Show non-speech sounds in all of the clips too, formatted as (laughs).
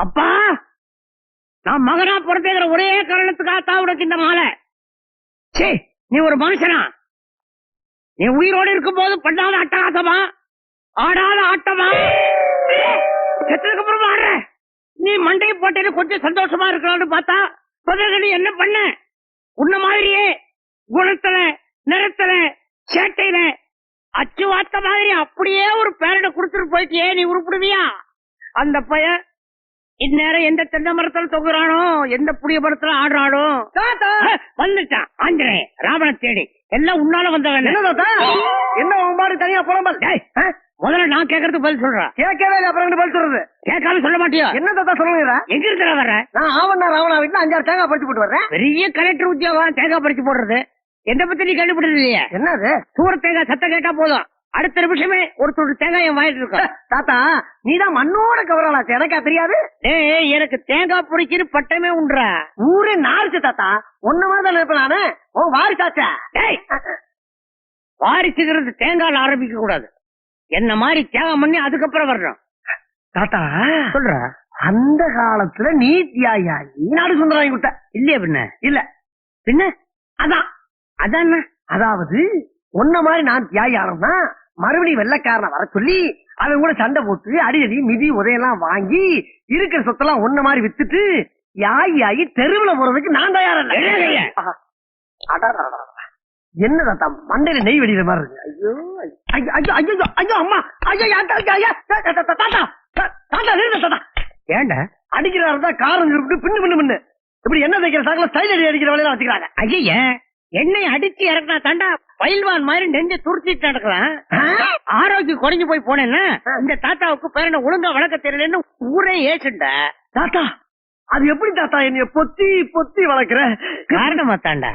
அப்பா நான் மகனா பிறந்தேங்கிற ஒரே காரணத்துக்காக தான் உனக்கு இந்த மாலை. சே நீ ஒரு மனுஷனா? நீ உயிரோடு இருக்கும்போது பண்ணாத அட்டகாசமா? ஆடாத ஆட்டமா? செத்ததுக்கு அப்புறம் ஆடுற. நீ மண்டையை போட்டேன்னு கொஞ்சம் சந்தோஷமா இருக்கலாம்னு பார்த்தா பிறகு நீ என்ன பண்ண? உன்ன மாதிரியே குணத்துல நிறத்துல சேட்டையில அச்சு வாத்த மாதிரி அப்படியே ஒரு பேரனை கொடுத்துட்டு போயிட்டியே நீ உருப்பிடுவியா? அந்த பையன் இந்நேரம் எந்த தென்னை மரத்துல தொங்குறானோ எந்த புளிய மரத்துல ஆடுறானோ? வந்துட்டான். ஆஞ்சநேய ராவண தேடி எல்லாம் உன்னால வந்தவன். என்ன தாத்தா? என்ன உன் பாடு தனியா புலம்பல்? முதல்ல நான் கேக்குறதுக்கு பதில் சொல்றேன் கேட்கவே இல்லை அப்புறம் பதில் சொல்றது. கேட்காம சொல்ல மாட்டியோ? என்ன தாத்தா சொல்லுங்க எங்க இருக்கிற வர்ற? நான் ஆவண்ணா ராவணா வீட்டுல அஞ்சாறு தேங்காய் பறிச்சு போட்டு வர்றேன். பெரிய கலெக்டர் உத்தியோகம் தேங்காய் பறிச்சு போடுறது? எந்த பத்தி நீ கேள்விப்பட்டது இல்லையே? என்னது? சூர தேங்காய் சத்தம் கேட்டா போதும். அடுத்த நிமிஷமே ஒரு துண்டு தேங்காய் என் வாயிட்டு இருக்கும் (laughs) தாத்தா நீதான் மண்ணோட கவராளாச்சு எனக்கா தெரியாது? டேய் எனக்கு தேங்காய் பொறிக்கிற பட்டமே உண்டுறா ஊரே நாரிச்சு தாத்தா. ஒன்ன மாதிரி தான் இருப்பேன் நானு? உன் வாரிசாச்சா. டேய் வாரிசுகிறது தேங்காய்ல ஆரம்பிக்க கூடாது. என்ன மாதிரி தியாகம் பண்ணி அதுக்கப்புறம் வரணும். தாத்தா சொல்ற. அந்த காலத்துல நீ தியாகி நாடு சுந்தரம் கொடுத்த இல்லையா பின்ன? இல்ல. பின்ன? அதான். அதான்? அதாவது உன்ன மாதிரி நான் தியாகி ஆனோம்னா மறுபடியும் வெள்ளக்காரனை வர சொல்லி அவன் கூட சண்டை போட்டு அடியடி மிதி உதையெல்லாம் வாங்கி இருக்கிற சொத்தெல்லாம் ஒன்ன மாதிரி வித்துட்டு யாகி ஆகி தெருவுல போறதுக்கு நான் தயாரா இல்ல. இல்லையே. ஆஹா. அடடடடட. என்ன தாத்தா மண்டையில நெய் வெடிக்கிற மாதிரி இருக்கு. ஐயோ ஐயோ ஐயோ ஐயோ அம்மா. ஐயோ யாத்தா, ஐயோ, தாத்தா தாத்தா நிறுத்த தாத்தா ஏண்டா? அடிக்கிறாரு தான் காரம் இருக்கு பின்னு பின்னு பின்னு. இப்படி என்ன தைக்கிற சாக்கில ஸ்டைல் அடி அடிக்கிற வேலையில வச்சுக்கிறாங்க. ஐய எண்ணெய் அடிச்சு இறக்குனா தாண்டா பயில்வான் மாதிரி நெஞ்ச துருத்திட்டு நடக்கலாம் ஆரோக்கியம் குறைஞ்சு போய் போனேன்னா இந்த தாத்தாவுக்கு பேரனை ஒழுங்கா வளர்க்க தெரியலன்னு ஊரே ஏசுண்டா. தாத்தா அது எப்படி தாத்தா என்னைய பொத்தி பொத்தி வளர்க்கிற? காரணமா தாண்டா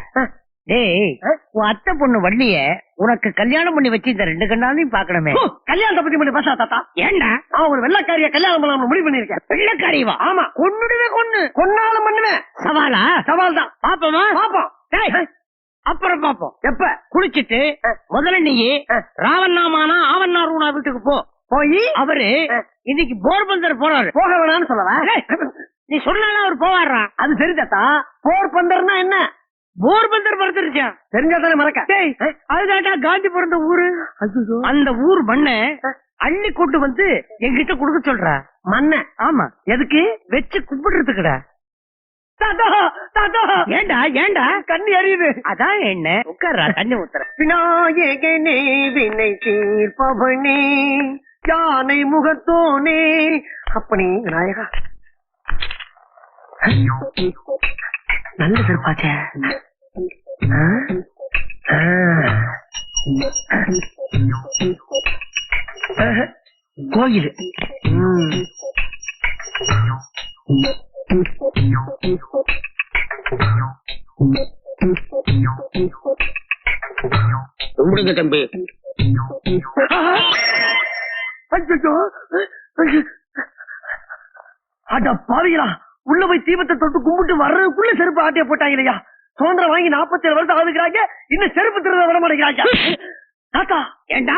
டேய் உன் அத்தை பொண்ணு வள்ளிய உனக்கு கல்யாணம் பண்ணி வச்சு இந்த ரெண்டு கண்ணாலையும் பாக்கணுமே கல்யாணத்தை பத்தி பண்ணி பேசா தாத்தா. ஏண்டா நான் ஒரு வெள்ளக்காரிய கல்யாணம் பண்ணலாம்னு முடிவு பண்ணிருக்கேன் வெள்ளக்காரியவா ஆமா. கொன்னுடுவே கொன்னு. கொன்னாலும் பண்ணுவேன். சவாலா? சவால் தான் பாப்போமா. பாப்போம் அப்புறம் பாப்போம் எப்ப? குளிச்சிட்டு முதல்ல நீ ராவண்ணாமானா ஆவண்ணாரூனா வீட்டுக்கு போ. போய்? அவரு இன்னைக்கு போர்பந்தர் போறாரு. போக வேணாம்னு சொல்லவா? நீ சொன்னாலும் அவர் போவாரா அது சரி தாத்தா போர் பந்தர்னா என்ன? போர்பந்தர் பிறந்துருச்சா தெரிஞ்சா தானே மறக்க டேய் அதுதான்டா காந்தி பிறந்த ஊரு. அந்த ஊர் மண்ணை அள்ளி கொண்டு வந்து என்கிட்ட கொடுக்க சொல்ற. மண்ண? ஆமா. எதுக்கு? வச்சு கும்பிடுறதுக்குடா. தாத்தா தாத்தா ஏண்டா ஏண்டா? கண்ணி அறியுது அதான் என்ன? உட்கார்றா தண்ணி ஊத்துற. விநாயகனே வினை தீர்ப்பவனே யானை முகத்தோனே. அப்பனே விநாயகா. நல்ல சிறப்பாச்சே. கோயில். கும்பிடுங்க தம்பி. அட பாவிகளா உள்ள போய் தீபத்தை தொட்டு கும்பிட்டு வர்றதுக்குள்ள செருப்பு ஆட்டிய போட்டாங்க இல்லையா சுதந்திரம் வாங்கி நாற்பத்தி ஏழு வருஷம் ஆகுதுக்கிறாங்க இன்னும் செருப்பு திருத விட மாட்டேங்கிறாங்க. தாத்தா ஏண்டா?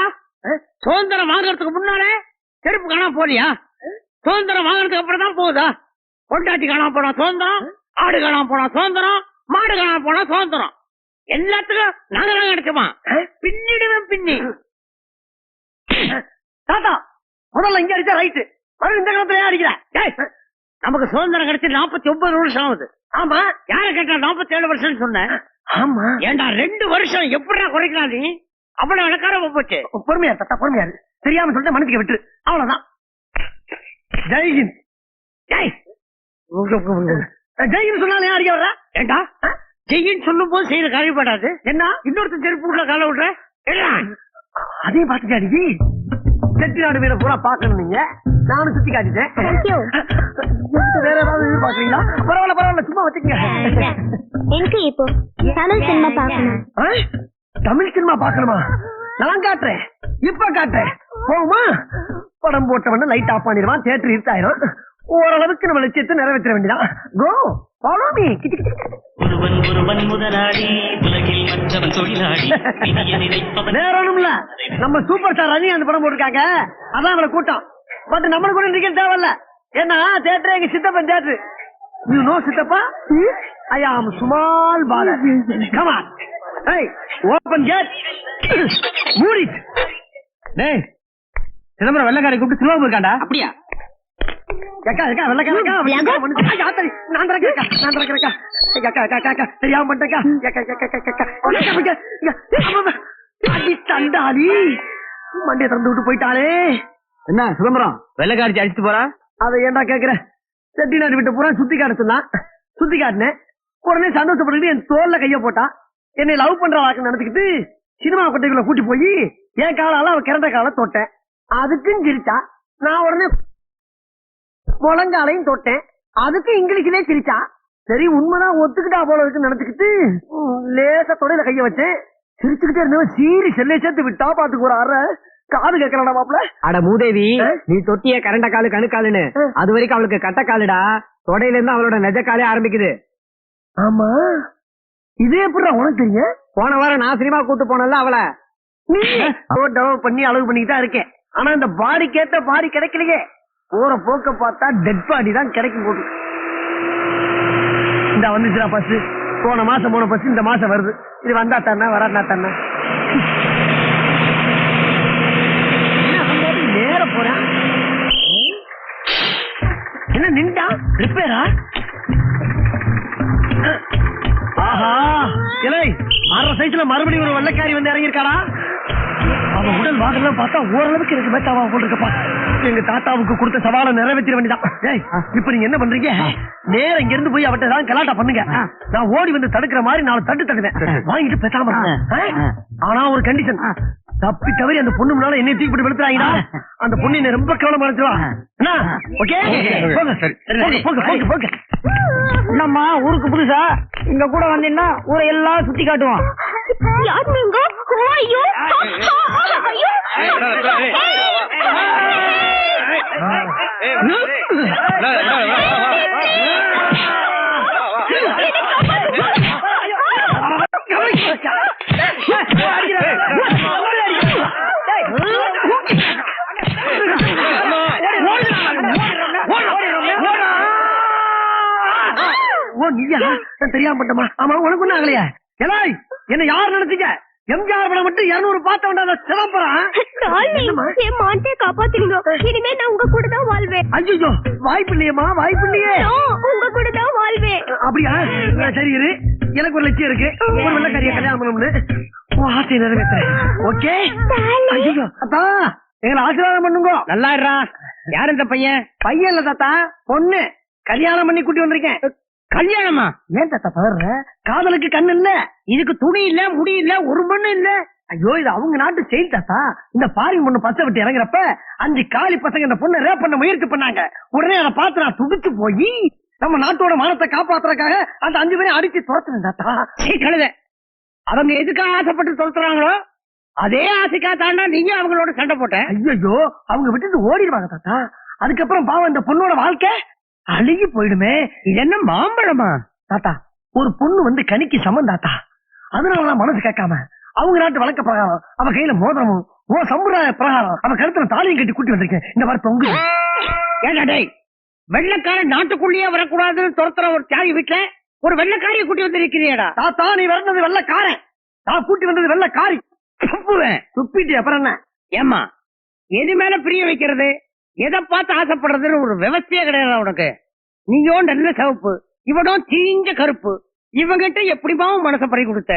சுதந்திரம் வாங்குறதுக்கு முன்னாலே செருப்பு காணா போலியா சுதந்திரம் வாங்குறதுக்கு அப்புறம் தான் போகுதா? பொண்டாட்டி காணாம போனா சுதந்திரம் ஆடு காணாம போனா சுதந்திரம் மாடு காணாம போனா சுதந்திரம். எல்லாத்துக்கும் நாங்க நாங்க கிடைக்குமா பின்னிடுவேன் பின்னி. தாத்தா முதல்ல இங்க அடிச்சா ரைட்டு மறுபடியும் இந்த காலத்துல ஏன் அடிக்கிற? நமக்கு சுதந்திரம் கிடைச்சு நாற்பத்தி ஒன்பது வருஷம் ஆகுது. ஆமா. யார கேட்டா நாற்பத்தி ஏழு வருஷம் சொன்னேன் ஆமா. ஏண்டா ரெண்டு வருஷம் எப்படிடா குறைக்கலாம் நீ? அவ்வளவு இலக்காரமா போச்சு. பொறுமையா தாத்தா பொறுமையா. தெரியாம சொல்லிட்டு மன்னிக்க விட்டு அவ்வளவுதான். ஜெய்ஹிந்த். டேய், ஜெய்ஹிந்த் சொன்னாலும் அடிக்க வர்ற? ஏண்டா? ஜெயின்னு சொல்லும் போது செய்யற என்ன? இன்னொருத்தன் செருப்பு உள்ள கால விடுற? அதையும் பாத்துட்டு அடிக்கி செட்டிநாடு வீட பூரா பாக்கணும் நீங்க. நானும் சுத்தி காட்டிட்டேன். வேற ஏதாவது பரவாயில்ல பரவாயில்ல சும்மா வச்சுக்கங்க. எங்க இப்போ தமிழ் சினிமா? தமிழ் சினிமா பாக்கணுமா நான் காட்டுறேன். இப்ப காட்டுறேன். போகுமா? படம் போட்டவன லைட் ஆஃப் பண்ணிடுவான் தியேட்டர் இருட்டாயிரும் ஓரளவுக்கு நம்ம லட்சியத்தை நிறைவேற்ற வேண்டியதான் கோ ஃபாலோ மீ ஒருவன் ஒருவன் முதலாளி. உலகில் மற்றவன் தொழிலாளி. இல்ல. நம்ம சூப்பர் ஸ்டார் ரஜினி அந்த படம் போட்டிருக்காங்க. அதான் அவளை கூட்டம். பட் நம்மளுக்கு கூட டிக்கெட் தேவையில்ல. ஏன்னா தேட்டர் எங்க சித்தப்பன் தேட்டர் யூ நோ சித்தப்பா? I am small baller come on ஏய் ஓபன் கேட் மூடி டேய் சிதம்பரம் வெள்ளக்காரை கூப்பிட்டு சிலோகம் இருக்காண்டா அப்படியா? மண்டைய திறந்து விட்டு போயிட்டாளே. என்ன சிதம்பரம் வெள்ளக்காரிச்சி அடிச்சுட்டு போறா? அதை ஏன்டா கேக்குற? செட்டிநாடு விட்டு பூரா சுத்தி காட்ட சொன்னான் சுத்தி காட்டினேன். உடனே சந்தோஷப்பட்டுக்கிட்டு என் தோல்ல கைய போட்டான் என்னை லவ் பண்ற வாக்கு நினைச்சுக்கிட்டு சினிமா கொட்டைக்குள்ள கூட்டி போய் என் காலால அவ கிறண்ட கால தொட்டேன். அதுக்கும் சிரிச்சா நான் உடனே முழங்காலையும் தொட்டேன். அதுக்கு இங்கிலீஷ்லயே சிரிச்சா. சரி உண்மைதான் ஒத்துக்கிட்டா போல இருக்குன்னு நினைச்சுக்கிட்டு லேசா தொடையில கைய வச்சேன். சிரிச்சுக்கிட்டே இருந்தவன் சீரி செல்லை சேர்த்து விட்டா பாத்துக்கு ஒரு அற. காது கேட்கலடா மாப்ள அட மூதேவி? நீ தொட்டிய கரண்ட காலு கணுக்காலுன்னு. அது வரைக்கும் அவளுக்கு கட்ட காலுடா. தொடையில இருந்து அவளோட நெஜ காலே ஆரம்பிக்குது. ஆமா. இதே எப்படி உனக்கு தெரியும்? போன வாரம் நான் சினிமா கூட்டு போனல அவளை. நீ! பண்ணி அளவு பண்ணிட்டு தான் இருக்கேன். ஆனா இந்த பாடிக்கு ஏத்த பாடி கிடைக்கலையே. போற போக்க பார்த்தா டெட் பாடி தான் கிடைக்கும் போது. இந்த வந்துச்சுடா பஸ் போன மாசம் போன பஸ் இந்த மாசம் வருது. இது வந்தா தானே வராதா தானே நேர போறேன் என்ன நின்றா? ரிப்பேரா? ஆஹா இலை அரை சைஸ்ல மறுபடியும் ஒரு வெள்ளக்காரி வந்து இறங்கியிருக்காடா? அவன் உடல் வாகனம் பார்த்தா ஓரளவுக்கு இருக்கு மேட்டாவா போட்டுருக்கப்பா. எங்க தாத்தாவுக்கு கொடுத்த சவாலை நிறைவேற்றிட வேண்டியதான் இப்ப நீங்க என்ன பண்றீங்க நேரா இங்க இருந்து போய் அவட்ட தான் கலாட்டா பண்ணுங்க நான் ஓடி வந்து தடுக்கிற மாதிரி நாலு தட்டு தட்டுவேன் வாங்கிட்டு பேசாம? ஆனா ஒரு கண்டிஷன் தப்பி தவறி அந்த பொண்ணு முன்னால என்னை தூக்கி போட்டு அந்த பொண்ணு என்ன ரொம்ப கவனமா நினைச்சுவா என்ன ஓகே போங்க போங்க போங்க போங்க போங்க என்னம்மா ஊருக்கு புதுசா இங்க கூட வந்தீங்கன்னா ஊரை எல்லாம் சுத்தி நீங்க ஐயோ ஐயோ ஓ நீயா? தெரியாம பட்டமா ஆமா உனக்கு ஒண்ணு ஆகலையா. என்ன யார் நினைச்சீங்க எம்ஜிஆர் படம் மட்டும் இருநூறு பார்த்த வேண்டாம் டார்லிங் என் மாட்டே காப்பாத்துறீங்க இனிமே நான் உங்க கூட தான் வாழ்வேன். ஐயோ வாய்ப்பு இல்லையம்மா வாய்ப்பு இல்லையே. உங்க கூட தான் வாழ்வேன். அப்படியா? சரி இரு. எனக்கு ஒரு லட்சியம் இருக்கு. ஒரு வெள்ளக்காரிய கல்யாணம் பண்ணணும்னு. உன் ஆசையை நிறைவேற்றுறேன். ஓகே? ஐயோ அத்தா எங்களை ஆசீர்வாதம் பண்ணுங்க. நல்லா யார் இந்த பையன்? பையன் இல்ல தாத்தா. பொண்ணு. கல்யாணம் பண்ணி கூட்டி வந்திருக்கேன். கல்யாணமா? ஏன் தாத்தா பதற காதலுக்கு கண்ணு இல்ல. இதுக்கு துணி இல்ல முடி இல்ல ஒரு மண்ணு இல்ல. ஐயோ இது அவங்க நாட்டு செயல் தாத்தா. இந்த பாரின் பொண்ணு பச்சை விட்டு இறங்குறப்ப அஞ்சு காலி பசங்க இந்த பொண்ணை ரேப் பண்ண முயற்சி பண்ணாங்க. உடனே அதை பார்த்து நான் துடிச்சு போய் நம்ம நாட்டோட மானத்தை காப்பாத்துறதுக்காக அந்த அஞ்சு பேரையும் அடிச்சு துரத்துனேன் தாத்தா. கழுத. அவங்க எதுக்காக ஆசைப்பட்டு துரத்துறாங்களோ அதே ஆசைக்கா தாண்டா நீங்க அவங்களோட சண்டை போட்ட. ஐயோ அவங்க விட்டுட்டு ஓடிடுவாங்க தாத்தா. அதுக்கப்புறம் பாவம் இந்த பொண்ணோட வாழ்க்கை அழுகி போயிடுமே. இது என்ன மாம்பழமா? தாத்தா ஒரு பொண்ணு வந்து கனிக்கு சமம் தாத்தா. அதனாலதான் மனசு கேட்காம அவங்க நாட்டு வழக்க பிரகாரம் அவ கையில மோதிரமும் ஓ சம்பிரதாய பிரகாரம் அவ கருத்துல தாலியும் கட்டி கூட்டி வந்திருக்கேன். இந்த மாதிரி தொங்கு ஏண்டா டேய் வெள்ளக்காரன் நாட்டுக்குள்ளேயே வரக்கூடாதுன்னு துரத்துற ஒரு தியாகி வீட்டுல ஒரு வெள்ளக்காரிய கூட்டி வந்து தாத்தா நீ வரது வெள்ளக்காரன். நான் கூட்டி வந்தது வெள்ளக்காரி. துப்புவேன். துப்பிட்டு அப்புறம் என்ன? ஏம்மா எது மேல பிரிய வைக்கிறது? எதை பார்த்து ஆசைப்படுறதுன்னு ஒரு விவசாயே கிடையாது உனக்கு? நீயோ நல்ல சிவப்பு இவனோ தீஞ்ச கருப்பு. இவங்கிட்ட எப்படிமா மனச பறி கொடுத்த?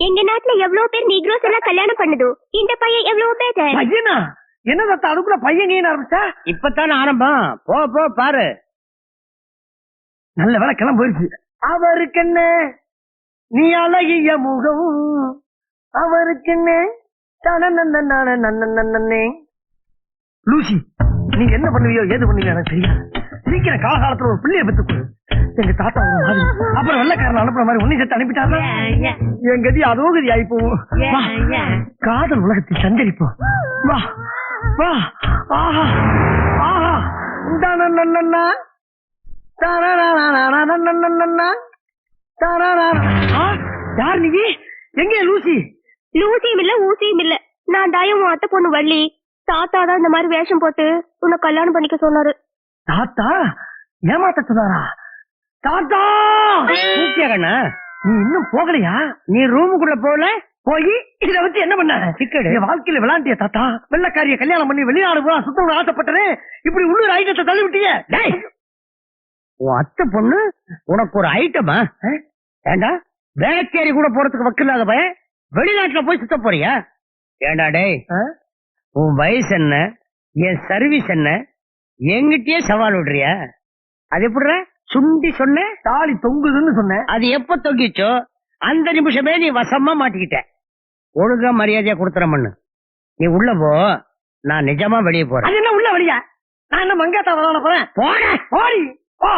எங்க நாட்டுல எவ்வளவு பேர் நீக்ரோஸ் எல்லாம் கல்யாணம் பண்ணுது? இந்த பையன் எவ்வளவு பேர்? பையனா? என்ன தத்த அதுக்குள்ள பையன் ஏன் ஆரம்பிச்சா? இப்பதானே ஆரம்பம். போ போ பாரு. நல்ல வேலை கிளம்ப போயிடுச்சு அவருக்கு என்ன? நீ அழகிய முகம். அவருக்கு என்ன? நன்ன நன்ன நன்ன நன்னே. லூசி நீங்க என்ன பண்ணுவியோ ஏது பண்ணுவியோ எனக்கு தெரியாது. சீக்கிரம் காலகாலத்துல ஒரு பிள்ளைய பெற்றுக்கொடு எங்க தாத்தா ஒரு மாதிரி. அப்புறம் வெள்ளக்காரன் அனுப்புற மாதிரி ஒன்னும் சேர்த்து அனுப்பிட்டாரு என் கதி அதோ கதி ஆயிப்போம் காதல் உலகத்தை சஞ்சரிப்போம். வா. வா. ஆஹா. ஆஹா. தானா யார் நீ? எங்க லூசி? லூசியும் இல்ல ஊசியும் இல்ல. நான் தாயம் அத்தை பொண்ணு வள்ளி. தாத்தா தான் இந்த மாதிரி வேஷம் போட்டு உன்னை கல்யாணம் பண்ணிக்க சொன்னாரு. தாத்தா? ஏமாத்த சொன்னாரா? தாத்தா! கூப்பிட்டியா கண்ணா நீ இன்னும் போகலையா? நீ ரூமுக்குள்ள போகல? போய் இத வச்சு என்ன பண்ண? டிக்கெட் என் வாழ்க்கையில விளாண்டிய தாத்தா வெள்ளக்காரிய கல்யாணம் பண்ணி வெளிநாடு போலாம் சுத்தம் ஆசைப்பட்டேன் இப்படி உள்ளூர் ஐட்டத்தை தள்ளி விட்டீங்க டேய்! உன் அத்தை பொண்ணு உனக்கு ஒரு ஐட்டமா? ஏண்டா வேளச்சேரி கூட போறதுக்கு வக்கில்லாத பையன் வெளிநாட்டுல போய் சுத்த போறியா? ஏண்டா டேய் ஆ? உன் வயசு என்ன? என் சர்வீஸ் என்ன? எங்கிட்டயே சவால் விடுறியா? அது எப்படிற சுண்டி சொன்ன தாலி தொங்குதுன்னு சொன்னேன் அது எப்ப தொங்கிச்சோ அந்த நிமிஷமே நீ வசமா மாட்டிக்கிட்ட. ஒழுங்கா மரியாதையா கொடுத்துற மண்ணு. நீ உள்ள போ நான் நிஜமா வெளியே போறேன். அது என்ன உள்ள வழியா? நான் என்ன மங்காத்தா போறேன்? போட! போடி போ!